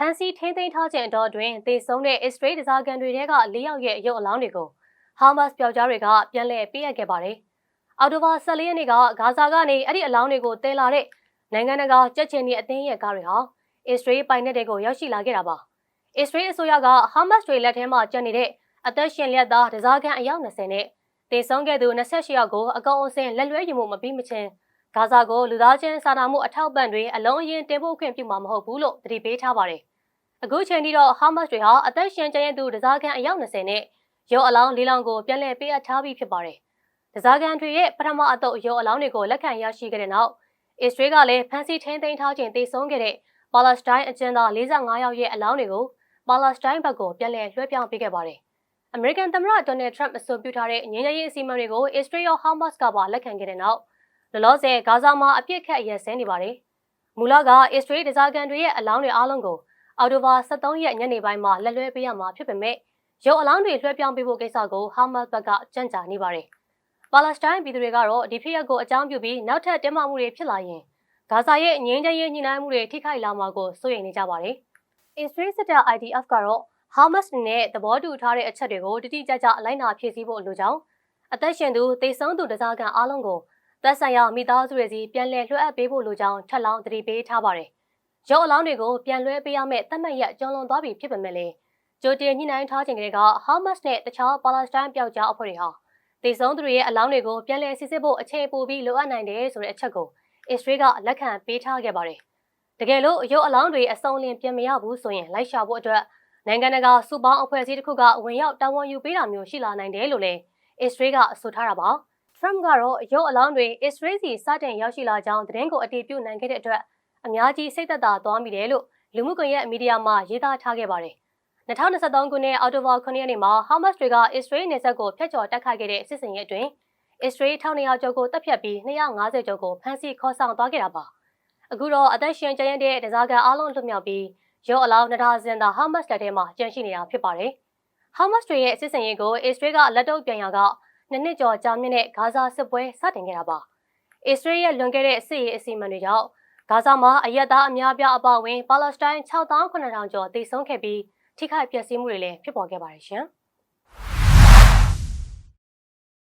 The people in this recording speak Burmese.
ဖမ်းဆီးထိန်းသိမ်းထားခြင်းအတော်တွင်သေဆုံးတဲ့အစ္စရေးဒဇာကန်တွေထဲက၄ယောက်ရဲ့ရုပ်အလောင်းတွေကိုဟာမတ်စ်ပြောက်ကြားတွေကပြန်လည်ပေးအပ်ခဲ့ပါတယ်။အော်တိုဘာ14ရက်နေ့ကဂါဇာကနေအဲ့ဒီအလောင်းတွေကိုတဲလာတဲ့နိုင်ငံတကာကြက်ချင်တဲ့အသင်းရဲ့ကားတွေဟာအစ္စရေးပိုင်နက်တွေကိုရောက်ရှိလာခဲ့တာပါ။အစ္စရေးအစိုးရကဟာမတ်စ်တွေလက်ထဲမှာကျန်နေတဲ့အသက်ရှင်လျက်သားဒဇာကန်အယောက်20နဲ့တေဆုံးခဲ့သူ28ယောက်ကိုအကောင်အစင်လက်လွဲယူမှုမပြီးမချင်းဂါဇာကိုလူသားချင်းစာနာမှုအထောက်ပံ့တွေအလုံးအရင်တင်ပို့ခွင့်ပြုမှာမဟုတ်ဘူးလို့တတိပေးထားပါတယ်။ အခုချိန်ထိတော့ဟာမတ်စ်တွေဟာအသက်ရှင်ကျန်ရသူဒဇာကန်အယောက်20နဲ့ရုပ်အလောင်းလေးလောင်းကိုပြန်လည်ပေးအပ်ထားပြီးဖြစ်ပါတယ်။ဒဇာကန်တွေရဲ့ပထမအတုပ်ရုပ်အလောင်းတွေကိုလက်ခံရရှိခဲ့တဲ့နောက်အစ္စရေးကလည်းဖမ်းဆီးထိန်းသိမ်းထားခြင်းတေဆုံးခဲ့တဲ့ပါလက်စတိုင်းအကျဉ်းသား45ယောက်ရဲ့အလောင်းတွေကိုပါလက်စတိုင်းဘက်ကိုပြန်လည်လွှဲပြောင်းပေးခဲ့ပါတယ်။အမေရိကန်သမ္မတဒေါ်နယ်ထရမ့်အဆိုပြုထားတဲ့ငြိမ်းချမ်းရေးအစီအမံတွေကိုအစ္စရေးရောဟာမတ်စ်ကပါလက်ခံခဲ့တဲ့နောက်လောလောဆယ်ဂါဇာမှာအပြစ်ခတ်ရစဲနေပါတယ်။မူလကအစ္စရေးဒဇာကန်တွေရဲ့အလောင်းတွေအားလုံးကို အော်တိုဘာ23ရက်ညနေပိုင်းမှာလက်လွှဲပေးရမှာဖြစ်ပေမဲ့ရုပ်အလောင်းတွေလွှဲပြောင်းပေးဖို့ကိစ္စကိုဟာမတ်စ်ဘက်ကကြံ့ကြာနေပါတယ်။ပါလက်စတိုင်းပြည်သူတွေကတော့ဒီဖြစ်ရပ်ကိုအကြောင်းပြုပြီးနောက်ထပ်တင်းမာမှုတွေဖြစ်လာရင်ဂါဇာရဲ့ငြိမ်းချမ်းရေးညှိနှိုင်းမှုတွေထိခိုက်လာမှာကိုစိုးရိမ်နေကြပါတယ်။အစ္စရေးစစ်တပ် IDF ကတော့ဟာမတ်စ်နဲ့သဘောတူထားတဲ့အချက်တွေကိုတိတိကျကျအလိုက်နာဖြည့်ဆည်းဖို့လိုကြောင်းအသက်ရှင်သူတိတ်ဆုံးသူတစားကန်အားလုံးကိုသက်ဆိုင်ရာမိသားစုတွေစီပြန်လည်လွှဲအပ်ပေးဖို့လိုကြောင်းထပ်လောင်းတတိပေးထားပါတယ်။ ရုပ်အလောင်းတွေကိုပြန်လွှဲပေးရမယ့်သတ်မှတ်ရက်ကျော်လွန်သွားပြီဖြစ်ပေမဲ့လည်းကြိုတင်ညှိနှိုင်းထားခြင်းကလေးကဟာမတ်စ်နဲ့တခြားပါလက်စတိုင်းပျောက်ကြားအဖွဲ့တွေဟာတိတ်ဆုံးသူတွေရဲ့အလောင်းတွေကိုပြန်လည်စစ်ဆေးဖို့အခြေပိုပြီးလိုအပ်နိုင်တယ်ဆိုတဲ့အချက်ကိုအစ္စရေးကလက်ခံပေးထားခဲ့ပါတယ်။တကယ်လို့ရုပ်အလောင်းတွေအစုံလင်ပြန်မရဘူးဆိုရင်လိုက်ရှာဖို့အတွက်နိုင်ငံတကာစုပေါင်းအဖွဲ့အစည်းတစ်ခုကဝင်ရောက်တာဝန်ယူပေးတာမျိုးရှိလာနိုင်တယ်လို့လည်းအစ္စရေးကအဆိုထားတာပါ။ Trump ကတော့ရုပ်အလောင်းတွေအစ္စရေးစီစတင်ရောက်ရှိလာကြောင်းသတင်းကိုအတည်ပြုနိုင်ခဲ့တဲ့အတွက် အများကြီးစိတ်သက်သာသွားမိတယ်လို့လူမှုကွန်ရက်မီဒီယာမှာရေးသားထားခဲ့ပါတယ်။2023ခုနှစ်အောက်တိုဘာ9ရက်နေ့မှာဟာမတ်စ်တွေကအစ္စရေးနယ်စပ်ကိုဖျက်ချော်တိုက်ခိုက်ခဲ့တဲ့စစ်စင်ရဲ့အတွင်းအစ္စရေး1200ကျော်ကိုတပ်ဖြတ်ပြီး250ကျော်ကိုဖမ်းဆီးခေါ်ဆောင်သွားခဲ့တာပါ။အခုတော့အသက်ရှင်ကျန်ရတဲ့ဒဇာကန်အားလုံးလွတ်မြောက်ပြီးရော့အလောင်းနဒါဇင်သာဟာမတ်စ်လက်ထဲမှာကျန်ရှိနေတာဖြစ်ပါတယ်။ဟာမတ်စ်တွေရဲ့စစ်စင်ရေးကိုအစ္စရေးကလက်တော့ပြန်ရကနှစ်နှစ်ကျော်ကြာမြင့်တဲ့ဂါဇာစစ်ပွဲစတင်ခဲ့တာပါ။အစ္စရေးရဲ့လွန်ခဲ့တဲ့စစ်ရေးအစီအမံတွေကြောင့် ဂါဇာမှာအရက်သားအများပြားအပါအဝင်ပါလက်စတိုင်း6800ကျော်တိတ်ဆုံးခဲ့ပြီးထိခိုက်ပျက်စီးမှုတွေလည်းဖြစ်ပေါ်ခဲ့ပါတယ်ရှင်။